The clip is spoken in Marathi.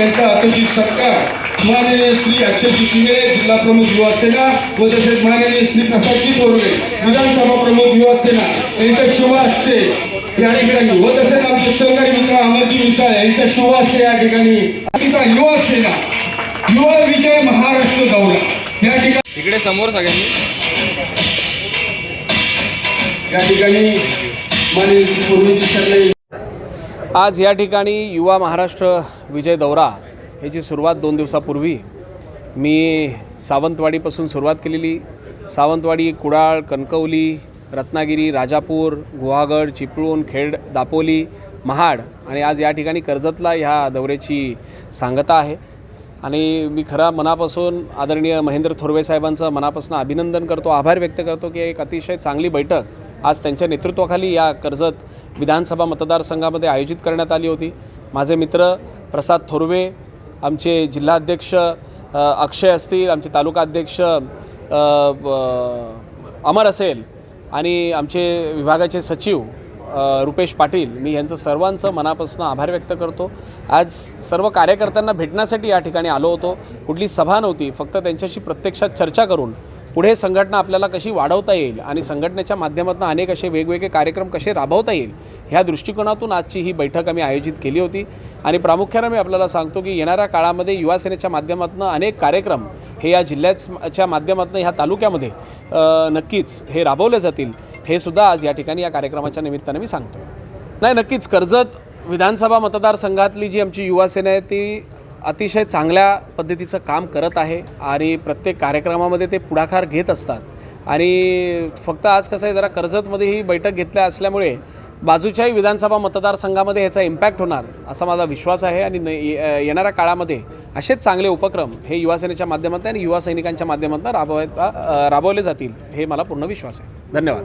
यांचा अतिथी सत्कार माननीय श्री अक्षयजी शिंगरे जिल्हा प्रमुख युवा सेना व तसेच माननीय श्री प्रसादजी तोरवे विधानसभा प्रमुख युवा सेना यांच्या शुभ हस्ते या ठिकाणी व तसेच आमचे सहकारी मित्र अमरजी मिसाळ यांच्या शुभ हस्ते या ठिकाणी युवा सेना युवा विजय महाराष्ट्र दौरा. या ठिकाणी इकडे समोर सगळ्यांनी. या ठिकाणी माननीय श्री सरनाईक आज या ठिकाणी युवा महाराष्ट्र विजय दौरा याची सुरुवात दोन दिवसापूर्वी मी सावंतवाडीपासून सुरुवात केलेली. सावंतवाडी कुडाळ कणकवली रत्नागिरी राजापूर गुहागड चिपळूण खेड दापोली महाड आणि आज या ठिकाणी कर्जतला ह्या दौऱ्याची सांगता आहे. आणि मी खरा मनापासून आदरणीय महेंद्र थोरवे साहेबांचं मनापासून अभिनंदन करतो आभार व्यक्त करतो की एक अतिशय चांगली बैठक आज त्यांच्या नेतृत्वाखाली या कर्जत विधानसभा मतदारसंघामध्ये आयोजित करण्यात आली होती. माझे मित्र प्रसाद थोरवे आमचे जिल्हाध्यक्ष अक्षय असतील आमचे तालुका अध्यक्ष अमर असेल आणि आमचे विभागाचे सचिव रुपेश पाटील मी यांचं सर्वांचं मनापासून आभार व्यक्त करतो. आज सर्व कार्यकर्त्यांना भेटण्यासाठी या ठिकाणी आलो होतो. कुठली सभा नव्हती फक्त त्यांच्याशी प्रत्यक्षात चर्चा करून पुढे संघटना आपल्याला कशी वाढवता येईल आणि संघटनेच्या माध्यमातून अनेक असे वेगवेगळे कार्यक्रम कसे राबवता येईल ह्या दृष्टिकोनातून आजची ही बैठक आम्ही आयोजित केली होती. आणि प्रामुख्यानं मी आपल्याला सांगतो की येणाऱ्या काळामध्ये युवासेनेच्या माध्यमातून अनेक कार्यक्रम हे या जिल्ह्याच्या माध्यमातून ह्या तालुक्यामध्ये नक्कीच हे राबवले जातील. हे सुद्धा आज या ठिकाणी या कार्यक्रमाच्या निमित्तानं मी सांगतो. नाही नक्कीच कर्जत विधानसभा मतदारसंघातली जी आमची युवासेना आहे ती अतिशय चांगल्या पद्धतीचं काम करत आहे आणि प्रत्येक कार्यक्रमामध्ये ते पुढाकार घेत असतात. आणि फक्त आज कसं आहे जरा कर्जतमध्ये ही बैठक घेतल्या असल्यामुळे बाजूच्याही विधानसभा मतदारसंघामध्ये ह्याचा इम्पॅक्ट होणार असा माझा विश्वास आहे आणि न- ये- येणाऱ्या काळामध्ये असेच चांगले उपक्रम हे युवासेनेच्या माध्यमातून आणि युवा सैनिकांच्या माध्यमातून राबवता राबवले जातील हे मला पूर्ण विश्वास आहे. धन्यवाद.